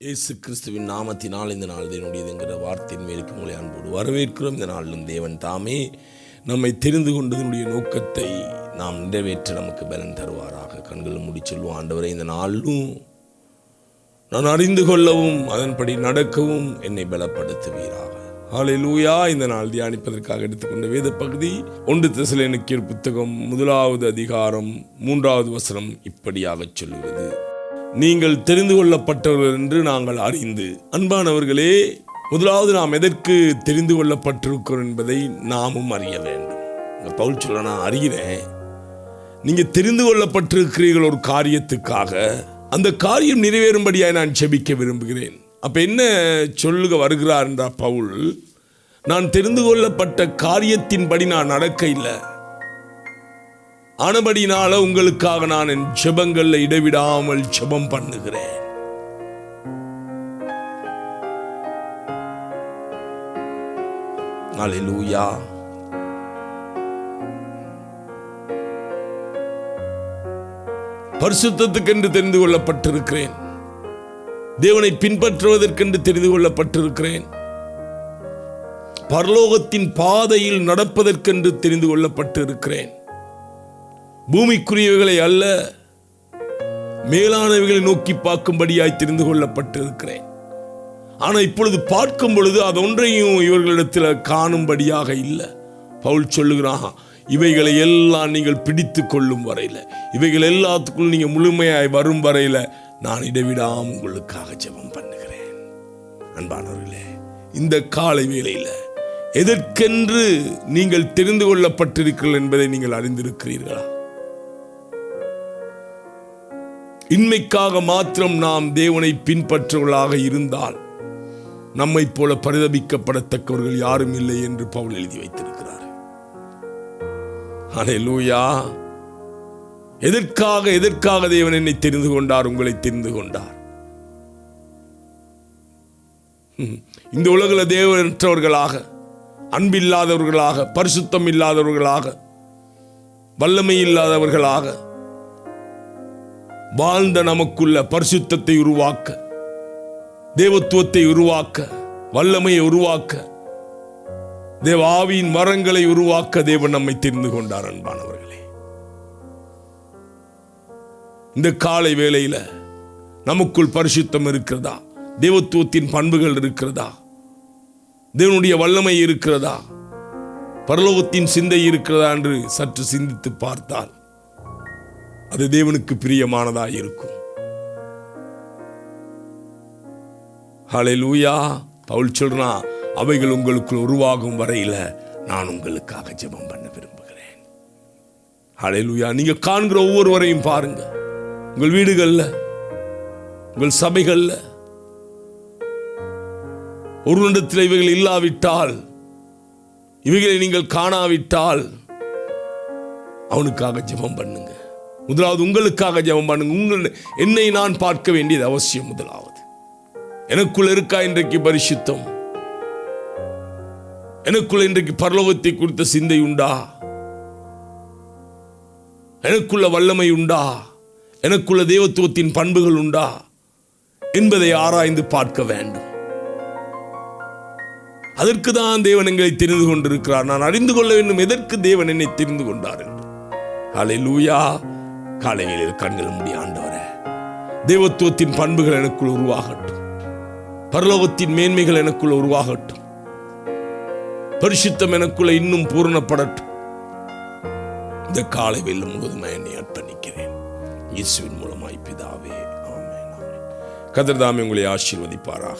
இயேசு கிறிஸ்துவின் நாமத்தினால் இந்த நாள் என்னுடையதுங்கிற வார்த்தையின் மேலுக்கு உங்களை அன்போடு வரவேற்கிறோம். இந்த நாளிலும் தேவன் தாமே நம்மை தெரிந்து கொண்டதனுடைய நோக்கத்தை நாம் நிறைவேற்ற நமக்கு பலன் தருவாராக. கண்களும் முடி சொல்லுவோம் ஆண்டவரை இந்த நாளும் நான் அறிந்து கொள்ளவும் அதன்படி நடக்கவும் என்னை பலப்படுத்துவீராக. ஹalleluya இந்த நாள் தியானிப்பதற்காக எடுத்துக்கொண்ட வேத பகுதி ஒன்று தெசலேனிக்கேர் புத்தகம் முதலாவது அதிகாரம் மூன்றாவது வசனம் இப்படியாக சொல்லுகிறது. நீங்கள் தெரிந்து கொள்ளப்பட்டவர்கள் என்று நாங்கள் அறிந்து. அன்பானவர்களே முதலாவது நாம் எதற்கு தெரிந்து கொள்ளப்பட்டிருக்கிறோம் என்பதை நாமும் அறிய வேண்டும். இந்த பவுல் சொல்ல நான் அறிகிறேன். நீங்கள் தெரிந்து கொள்ளப்பட்டிருக்கிறீர்கள் ஒரு காரியத்துக்காக. அந்த காரியம் நிறைவேறும்படியாக நான் செபிக்க விரும்புகிறேன். அப்போ என்ன சொல்லுக வருகிறார் என்றார் பவுல் நான் தெரிந்து கொள்ளப்பட்ட காரியத்தின்படி நான் நடக்க இல்லை. ஆனபடினால உங்களுக்காக நான் என் ஜெபங்களில் இடைவிடாமல் ஜெபம் பண்ணுகிறேன். அலிலூயா பரிசுத்தத்துக்கென்று தெரிந்து கொள்ளப்பட்டிருக்கிறேன். தேவனை பின்பற்றுவதற்கென்று தெரிந்து கொள்ளப்பட்டிருக்கிறேன். பரலோகத்தின் பாதையில் நடப்பதற்கென்று தெரிந்து கொள்ளப்பட்டிருக்கிறேன். பூமிக்குரியவைகளை அல்ல மேலானவைகளை நோக்கி பார்க்கும்படியாய் தெரிந்து கொள்ளப்பட்டிருக்கிறேன். ஆனால் இப்பொழுது பார்க்கும் பொழுது அது ஒன்றையும் இவர்களிடத்தில் காணும்படியாக இல்லை. பவுல் சொல்லுகிறான் இவைகளை எல்லாம் நீங்கள் பிடித்து கொள்ளும் வரையில் இவைகள் எல்லாத்துக்குள்ளும் நீங்கள் முழுமையாய் வரும் வரையில் நான் இடைவிடாமல் உங்களுக்காக ஜெபம் பண்ணுகிறேன். அன்பானவர்களே இந்த காலை வேளையில் எதற்கென்று நீங்கள் தெரிந்து கொள்ளப்பட்டிருக்கிறீர்கள் என்பதை நீங்கள் அறிந்திருக்கிறீர்களா? இன்மைக்காக மாத்திரம் நாம் தேவனை பின்பற்றவர்களாக இருந்தால் நம்மை போல பரிதபிக்கப்படத்தக்கவர்கள் யாரும் இல்லை என்று பவுல் எழுதி வைத்திருக்கிறார். லூயா எதற்காக எதற்காக தேவன் என்னை தெரிந்து கொண்டார் உங்களை தெரிந்து கொண்டார்? இந்த உலகில் தேவனற்றவர்களாக அன்பில்லாதவர்களாக பரிசுத்தம் இல்லாதவர்களாக வல்லமை இல்லாதவர்களாக வாழ்ந்த நமக்குள்ள பரிசுத்தத்தை உருவாக்க தேவத்துவத்தை உருவாக்க வல்லமையை உருவாக்க தேவ ஆவியின் மரங்களை உருவாக்க தேவன் நம்மை தெரிந்து கொண்டார் அன்பானவர்களே. இந்த காலை வேளையில நமக்குள் பரிசுத்தம் இருக்கிறதா? தேவத்துவத்தின் பண்புகள் இருக்கிறதா? தேவனுடைய வல்லமை இருக்கிறதா? பரலோகத்தின் சிந்தை இருக்கிறதா என்று சற்று சிந்தித்து பார்த்தால் அது தேவனுக்கு பிரியமானதாக இருக்கும். லூயா பவுல் சொல்றான் அவைகள் உங்களுக்குள் உருவாகும் வரையில நான் உங்களுக்காக ஜெபம் பண்ண விரும்புகிறேன். ஹalleluya. நீங்க காண்கிற ஒவ்வொருவரையும் பாருங்க. உங்கள் வீடுகள்ல உங்கள் சபைகள்ல ஒரு இடத்தில் இவைகள் இல்லாவிட்டால் இவைகளை நீங்கள் காணாவிட்டால் அவனுக்காக ஜெபம் பண்ணுங்க. முதலாவது உங்களுக்காக ஜெபம் பண்ணுங்க. உங்கள் என்னை நான் பார்க்க வேண்டியது அவசியம் முதலாவது. எனக்குள்ள இருக்கா இன்றைக்கு பரிசுத்தம்? எனக்குள் இன்றைக்கு பரலோகத்தை குறித்த சிந்தை உண்டா? எனக்குள்ள வல்லமை உண்டா? எனக்குள்ள தேவத்துவத்தின் பண்புகள் உண்டா? என்பதை ஆராய்ந்து பார்க்க வேண்டும். அதற்கு தான் தேவன் எங்களை தெரிந்து கொண்டிருக்கிறார். நான் அறிந்து கொள்ள வேண்டும் எதற்கு தேவன் என்னை தெரிந்து கொண்டார் என்று. அலை லூயா காலையில் கண்கள் முடிய ஆண்டவரே தெய்வத்துவத்தின் பண்புகள் எனக்குள் உருவாகட்டும். பரலோகத்தின் மேன்மைகள் எனக்குள் உருவாகட்டும். பரிசுத்தம் எனக்குள்ள இன்னும் பூரணப்படட்டும். இந்த காலை வெல்லும் முழுவதுமே என்னை அர்ப்பணிக்கிறேன். இயேசுவின் மூலமாய் பிதாவே ஆமென் கதிர்தாமே உங்களை ஆசீர்வதிப்பாராக.